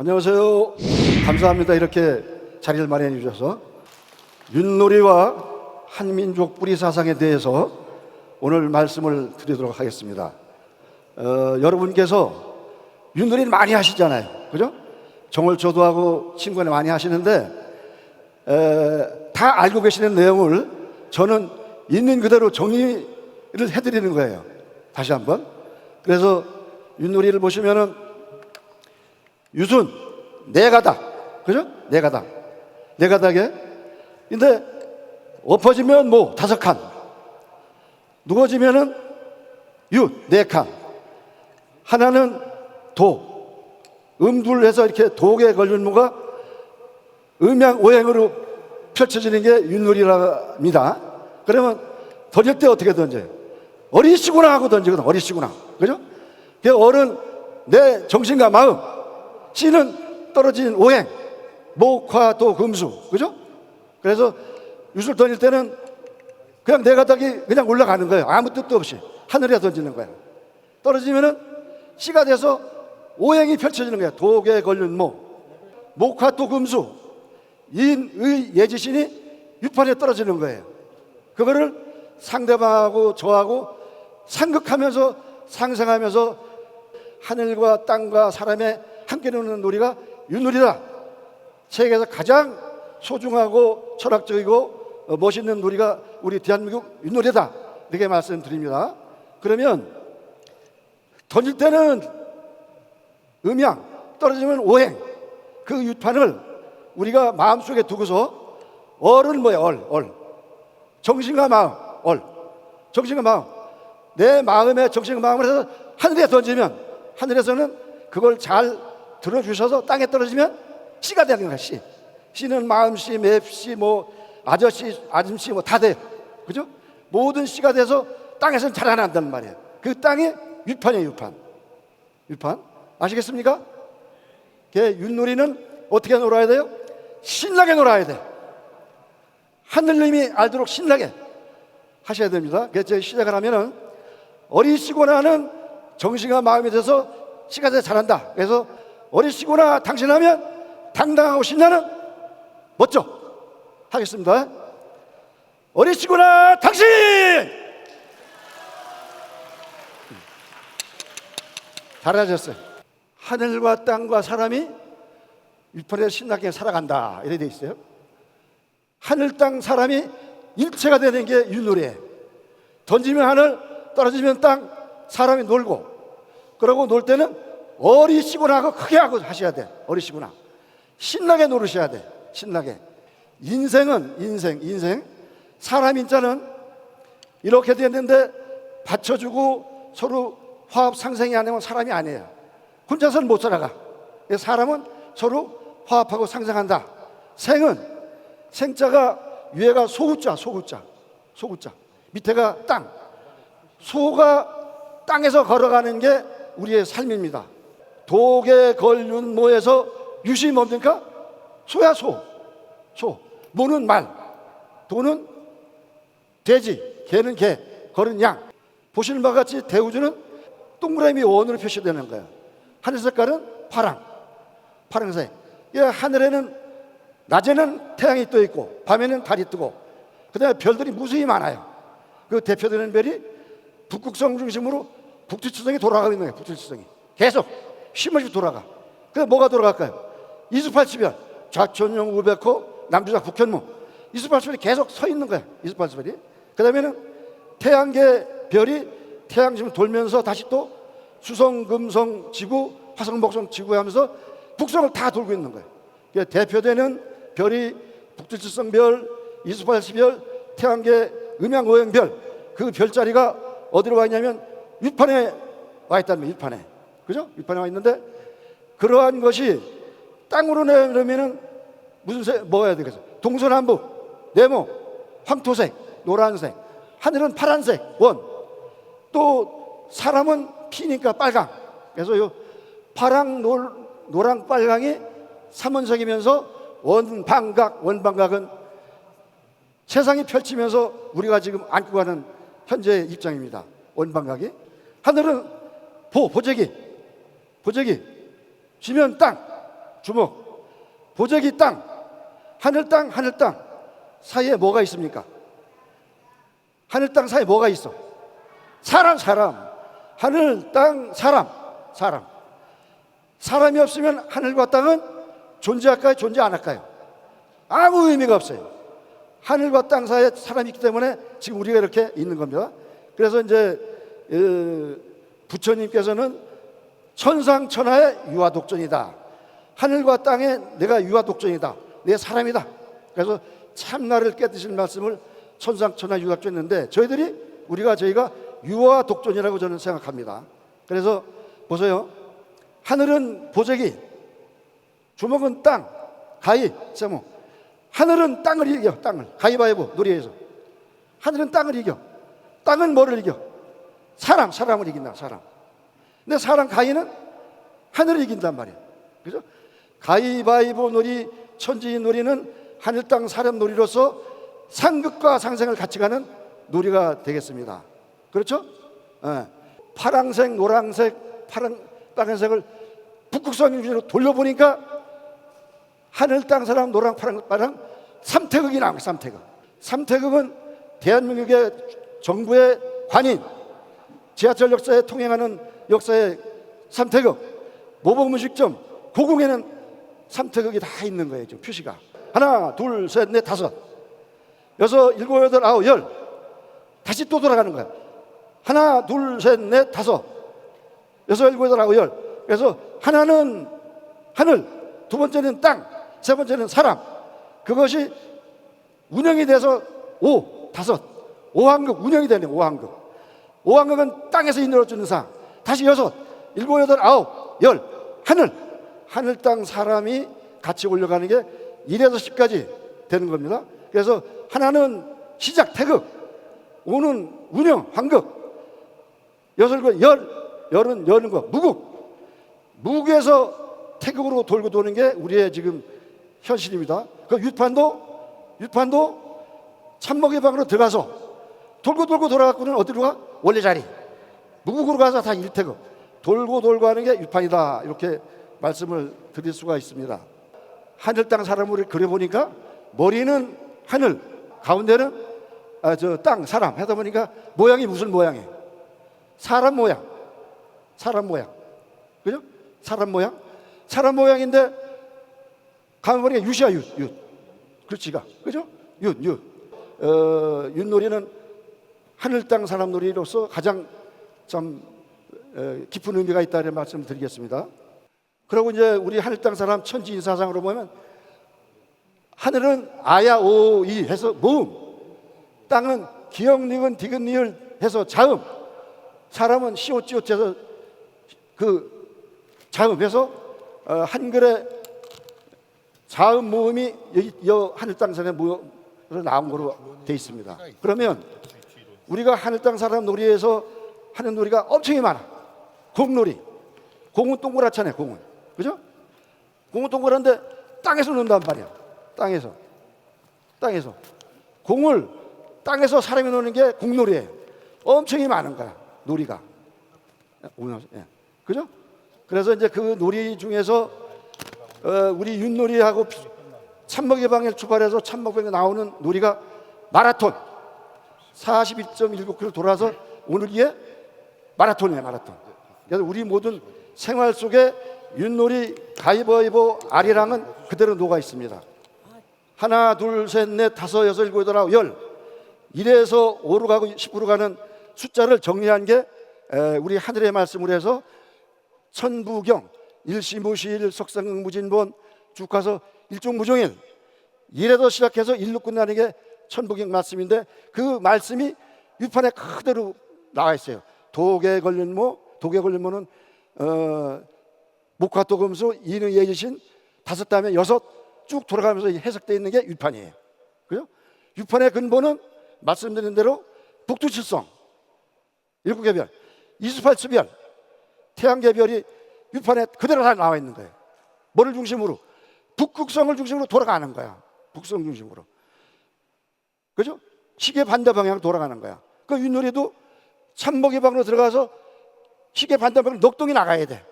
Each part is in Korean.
안녕하세요. 감사합니다. 이렇게 자리를 마련해 주셔서 윷놀이와 한민족 뿌리 사상에 대해서 오늘 말씀을 드리도록 하겠습니다. 어, 여러분께서 윷놀이를 많이 하시잖아요. 그죠? 정월초도 하고 친구네 많이 하시는데 에, 다 알고 계시는 내용을 저는 있는 그대로 정리를 해드리는 거예요. 다시 한번. 그래서 윷놀이를 보시면은 유순 네 가닥 그죠? 네 가닥 네 가닥에 근데 엎어지면 뭐 다섯 칸 누워지면은 유 네 칸 하나는 도 음둘 해서 이렇게 독에 걸린 무가 음양 오행으로 펼쳐지는 게 윷놀이랍니다. 그러면 던질 때 어떻게 던져요? 어리시구나 하고 던지거든. 어리시구나. 그죠? 그 어른 내 정신과 마음 씨는 떨어진 오행 목화 또 금수 그죠? 그래서 유술 던질 때는 그냥 내 가닥이 그냥 올라가는 거예요. 아무 뜻도 없이 하늘에 던지는 거예요. 떨어지면은 씨가 돼서 오행이 펼쳐지는 거예요. 독에 걸린 목 목화 또 금수 인의 예지신이 유판에 떨어지는 거예요. 그거를 상대방하고 저하고 상극하면서 상생하면서 하늘과 땅과 사람의 함께 노는 놀이가 윷놀이다. 세계에서 가장 소중하고 철학적이고 어, 멋있는 놀이가 우리 대한민국 윷놀이다. 이렇게 말씀드립니다. 그러면 던질 때는 음양, 떨어지면 오행. 그 유판을 우리가 마음속에 두고서 얼은 뭐야, 얼, 얼. 정신과 마음, 얼. 정신과 마음. 내 마음에 정신과 마음을 해서 하늘에 던지면 하늘에서는 그걸 잘 들어주셔서 땅에 떨어지면 씨가 되는 거야, 씨. 씨는 마음씨, 맵씨, 뭐 아저씨, 아줌씨 뭐 다 돼요. 그죠? 모든 씨가 돼서 땅에서는 자라난단 말이에요. 그 땅이 유판이에요, 유판. 유판. 아시겠습니까? 걔 윷놀이는 어떻게 놀아야 돼요? 신나게 놀아야 돼. 하늘님이 알도록 신나게 하셔야 됩니다. 그래서 시작을 하면은 어리시고 나는 정신과 마음이 돼서 시가 돼 잘한다. 그래서 어리시고나 당신 하면 당당하고 신나는 멋져 하겠습니다. 어리시고나 당신 잘하셨어요. 하늘과 땅과 사람이 일편에 신나게 살아간다 이래 돼 있어요. 하늘 땅 사람이 일체가 되는 게 윷놀이에요. 던지면 하늘, 떨어지면 땅, 사람이 놀고 그러고 놀 때는 어리시구나 하고 크게 하고 하셔야 돼. 어리시구나. 신나게 노르셔야 돼. 신나게. 인생은 인생, 인생. 사람 인자는 이렇게 됐는데 받쳐주고 서로 화합 상생이 안 되면 사람이 아니에요. 혼자서는 못 살아가. 사람은 서로 화합하고 상생한다. 생은 생자가 위에가 소구자, 소구자, 소구자. 밑에가 땅. 소가 땅에서 걸어가는 게 우리의 삶입니다. 독에 걸린 모에서 유시 뭡니까? 소야 소. 소. 모는 말. 도는 돼지. 개는 개. 걸은 양. 보시는 바와 같이 대우주는 동그라미 원으로 표시되는 거예요. 하늘 색깔은 파랑. 파랑색. 이 하늘에는 낮에는 태양이 떠 있고 밤에는 달이 뜨고 그다음에 별들이 무수히 많아요. 그 대표되는 별이 북극성 중심으로 북두칠성이 돌아가고 있는 거예요. 북두칠성이 계속 쉼없이 돌아가. 그래 뭐가 돌아갈까요? 이수팔치별 좌천용 우백호 남주작 북현무 이수팔치별이 계속 서 있는 거예요. 이수팔치별이 그 다음에는 태양계 별이 태양 지금 돌면서 다시 또 수성, 금성, 지구, 화성, 목성, 지구 하면서 북성을 다 돌고 있는 거예요. 그러니까 대표되는 별이 북두칠성별, 이수팔시별, 태양계, 음양오행별 그 별자리가 어디로 와 있냐면 윗판에 와 있다는 거예요. 윗판에 그죠? 윗판에 와 있는데 그러한 것이 땅으로 내려면은 무슨 색 뭐야 되겠어? 동서남북, 네모, 황토색, 노란색, 하늘은 파란색 원. 또 사람은 피니까 빨강. 그래서 요 파랑 노, 노랑 빨강이 삼원석이면서 원방각 원방각은 세상이 펼치면서 우리가 지금 안고 가는 현재의 입장입니다. 원방각이 하늘은 보 보재기 보재기 지면 땅 주목. 보재기 땅, 하늘 땅, 하늘 땅 사이에 뭐가 있습니까? 하늘 땅 사이에 뭐가 있어? 사람, 사람. 하늘 땅 사람, 사람. 사람이 없으면 하늘과 땅은 존재할까요? 존재 안 할까요? 아무 의미가 없어요. 하늘과 땅 사이에 사람이 있기 때문에 지금 우리가 이렇게 있는 겁니다. 그래서 이제 어, 부처님께서는 천상천하의 유아 독존이다. 하늘과 땅에 내가 유아 독존이다. 내 사람이다. 그래서 참나를 깨뜨릴 말씀을 천상천하 유아 독존했는데 저희들이 우리가 저희가 유아 독존이라고 저는 생각합니다. 그래서 보세요. 하늘은 보재기, 주먹은 땅, 가위, 세모. 하늘은 땅을 이겨, 땅을. 가위바위보, 놀이에서. 하늘은 땅을 이겨. 땅은 뭐를 이겨? 사람, 사람을 이긴다, 사람. 근데 사람 가위는 하늘을 이긴단 말이야. 그죠? 가위바위보 놀이, 천지인 놀이는 하늘 땅 사람 놀이로서 상극과 상생을 같이 가는 놀이가 되겠습니다. 그렇죠? 예. 파랑색, 노랑색, 파랑, 빨간색을 북극성 유지로 돌려보니까 하늘 땅 사람 노랑 파랑 파랑 삼태극이 거예요. 삼태극. 삼태극은 대한민국의 정부의 관인 지하철 역사에 통행하는 역사의 삼태극 모범음식점 고궁에는 삼태극이 다 있는 거예요. 지금 표시가. 하나 둘 셋 넷 다섯. 여섯 일곱 여덟 아홉 열. 다시 또 돌아가는 거야. 하나 둘 셋 넷 다섯. 여섯 일곱 여덟 아홉 열. 그래서 하나는 하늘 두 번째는 땅 세 번째는 사람. 그것이 운영이 돼서 오 다섯. 오한극 운영이 되네 오한극. 오한극은 땅에서 인도해주는 상 다시 여섯 일곱 여덟 아홉 열 하늘 하늘 땅 사람이 같이 올려가는 게 1에서 10까지 되는 겁니다 그래서 하나는 시작 태극 오는 운영 환극 여섯 그열 열은 여는 거 무국 무국에서 태극으로 돌고 도는 게 우리의 지금 현실입니다. 그 유판도 유판도 참먹이 방으로 들어가서 돌고 돌고 돌아가고는 어디로 가? 원래 자리. 무국으로 가서 다 일태극. 돌고 돌고 하는 게 유판이다. 이렇게 말씀을 드릴 수가 있습니다. 하늘 땅 사람을 그려보니까 머리는 하늘, 가운데는 아, 저 땅, 사람 하다 보니까 모양이 무슨 모양이에요? 사람 모양. 사람 모양. 그죠? 사람 모양. 사람 모양인데 가면 보니까 윷이야 윷. 윷. 그렇지가. 그죠? 윷, 윷. 어, 윷놀이는 하늘 땅 사람 놀이로서 가장 좀 어, 깊은 의미가 있다는 말씀을 드리겠습니다. 그리고 이제 우리 하늘 땅 사람 천지 인사상으로 보면 하늘은 아야 오이 해서 모음, 땅은 기역 니은 디귿 니을 해서 자음, 사람은 시옷지옷 해서 그 자음해서 어, 한글의 자음 모음이 여기 여 하늘 땅 사람 모여서 나온 거로 돼 있습니다. 그러면 우리가 하늘 땅 사람 놀이에서 하는 놀이가 엄청이 많아. 공놀이. 공은 동그랗잖아요. 공은 그죠? 공은 동그란데 땅에서 논단 말이야. 땅에서 땅에서 공을 땅에서 사람이 노는 게 공놀이에요. 엄청이 많은 거야. 놀이가. 예. 그죠? 그래서 이제 그 놀이 중에서 어, 우리 윷놀이하고 참먹이 방에 출발해서 참먹방에 나오는 놀이가 마라톤 41.19km 돌아서 오늘 이게 마라톤이에요 마라톤. 그래서 우리 모든 생활 속에 윷놀이 가위바위보 아리랑은 그대로 녹아 있습니다. 하나 둘 셋 넷 다섯 여섯 일곱 여덟 아홉 열. 1에서 5로 가고 10으로 가는 숫자를 정리한 게 에, 우리 하늘의 말씀을 해서 천부경 일시무시일 석상무진본 쭉 가서 일종무종일. 일에서 시작해서 일로 끝나는 게 천부경 말씀인데 그 말씀이 유판에 그대로 나와 있어요. 독에 걸린 모, 독에 걸린 모는 어, 목화토금수 이는 예지신 다섯 다음에 여섯 쭉 돌아가면서 해석되어 있는 게 유판이에요. 그죠? 유판의 근본은 말씀드린 대로 북두칠성 일곱 개별, 이수팔수별, 태양계별이 유판에 그대로 다 나와 있는 거예요. 뭐를 중심으로? 북극성을 중심으로 돌아가는 거야. 북성 중심으로. 그죠? 시계 반대 방향으로 돌아가는 거야. 그 윷놀이도 참먹이 방으로 들어가서 시계 반대 방향으로 녹동이 나가야 돼.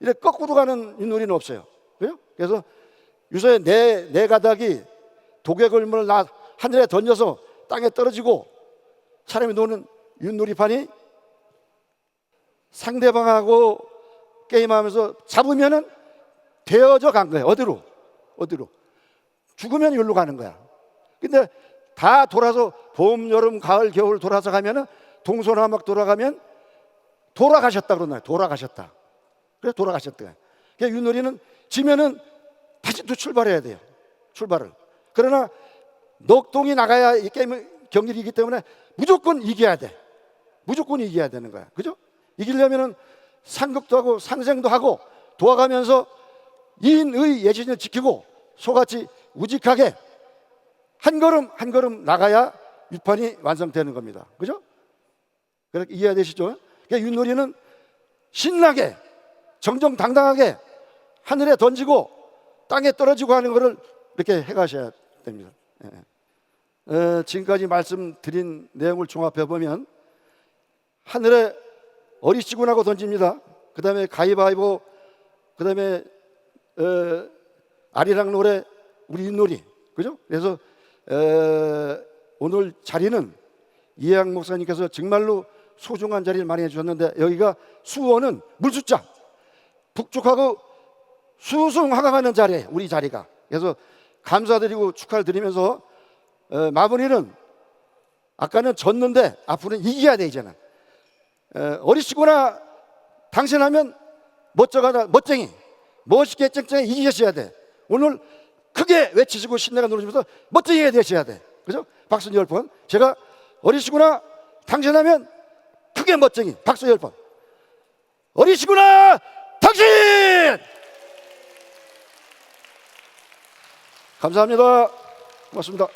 이래 거꾸로 가는 윷놀이는 없어요. 그죠? 그래서 유서의 네, 네 가닥이 독에 걸림을 나 하늘에 던져서 땅에 떨어지고 사람이 노는 윷놀이판이 상대방하고 게임하면서 잡으면은 되어져 간 거예요. 어디로? 어디로? 죽으면 여기로 가는 거야. 근데 다 돌아서 봄, 여름, 가을, 겨울 돌아서 가면은 동서남북 돌아가면 돌아가셨다 그러나요? 돌아가셨다. 그래 돌아가셨다. 그러니까 윷놀이는 지면은 다시 또 출발해야 돼요. 출발을. 그러나 녹동이 나가야 이 게임 경기이기 때문에 무조건 이겨야 돼. 무조건 이겨야 되는 거야. 그죠? 이기려면은 상극도 하고 상생도 하고 도와가면서 이인의 예신을 지키고 소같이 우직하게 한 걸음 한 걸음 나가야 윗판이 완성되는 겁니다. 그죠? 그렇게 이해되시죠? 그러니까 윷놀이는 신나게 정정당당하게 하늘에 던지고 땅에 떨어지고 하는 것을 이렇게 해가셔야 됩니다. 예. 어, 지금까지 말씀드린 내용을 종합해 보면 하늘에 어리시군하고 던집니다. 그 다음에 가위바위보, 그 다음에 어, 아리랑 노래, 우리 윷놀이, 그죠? 그래서 어, 오늘 자리는 이해양 목사님께서 정말로 소중한 자리를 많이 해주셨는데 여기가 수원은 물숫자 북쪽하고 수송하강하는 자리에 우리 자리가. 그래서 감사드리고 축하를 드리면서 어, 마무리는 아까는 졌는데 앞으로는 이겨야 돼 이제는. 어, 어리시구나 당신 하면 멋져가다 멋쟁이 멋있게 쨍쨍이 이기셔야 돼. 오늘 크게 외치시고 신나게 누르시면서 멋쟁이가 되셔야 돼. 그죠? 박수 열번. 제가 어리시구나 당신 하면 크게 멋쟁이 박수 열 번. 어리시구나 당신! 감사합니다. 고맙습니다